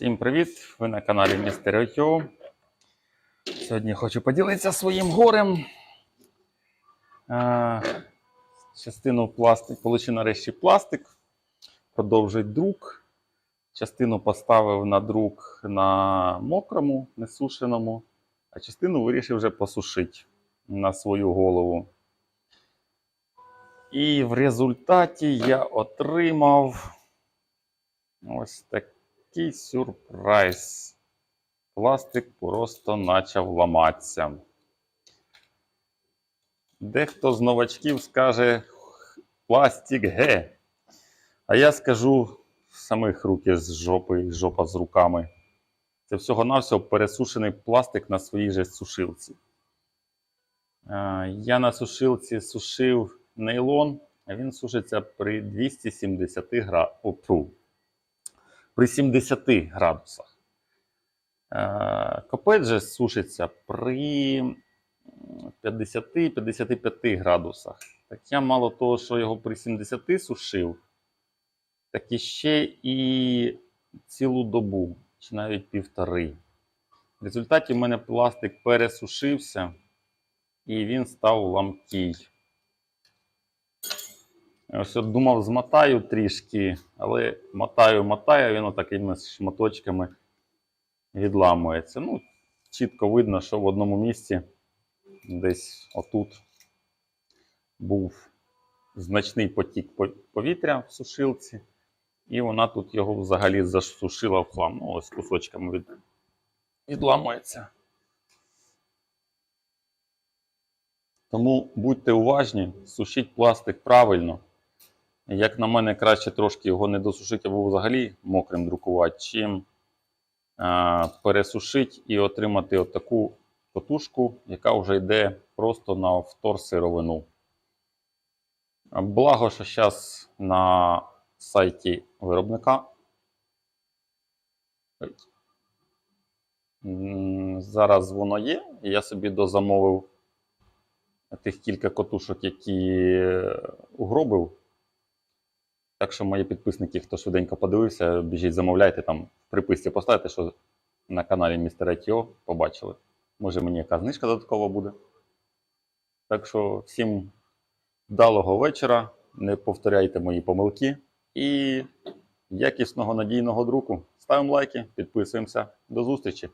Всім привіт! Ви на каналі Містер Отьо. Сьогодні хочу поділитися своїм горем. А, частину пластик, получив нарешті пластик, продовжить друк. Частину поставив на друк на мокрому, несушеному, а частину вирішив вже посушити на свою голову. І в результаті я отримав ось такий такий сюрприз. Пластик просто почав ламатися. Дехто з новачків скаже пластик ге. А я скажу самих руки з жопи, жопа з руками. Це всього-навсього пересушений пластик на своїй же сушилці. Я на сушилці сушив нейлон, а він сушиться при 270 градусах при 70 градусах. Е, Копець же сушиться при 50-55 градусах. Так я мало того, що його при 70 сушив, так і ще і цілу добу, чи навіть півтори. В результаті в мене пластик пересушився і він став ламкий. Ось от думав, змотаю трішки, але мотаю, мотаю, він такими шматочками відламується. Ну, чітко видно, що в одному місці десь отут був значний потік повітря в сушилці, і вона тут його взагалі засушила в хлам. Ну, ось кусочками від... відламується. Тому будьте уважні, сушіть пластик правильно. Як на мене, краще трошки його не досушити або взагалі мокрим друкувати, чим пересушити і отримати отаку катушку, яка вже йде просто на вторсировину. А Благо, що зараз на сайті виробника зараз воно є. Я собі дозамовив тих кілька котушок, які угробив. Так що мої підписники, хто швиденько подивився, біжіть, замовляйте там в приписці поставте, що на каналі Містера Тіо побачили. Може мені яка знижка додаткова буде. Так що всім вдалого вечора, не повторяйте мої помилки і якісного надійного друку. Ставимо лайки, підписуємося. До зустрічі!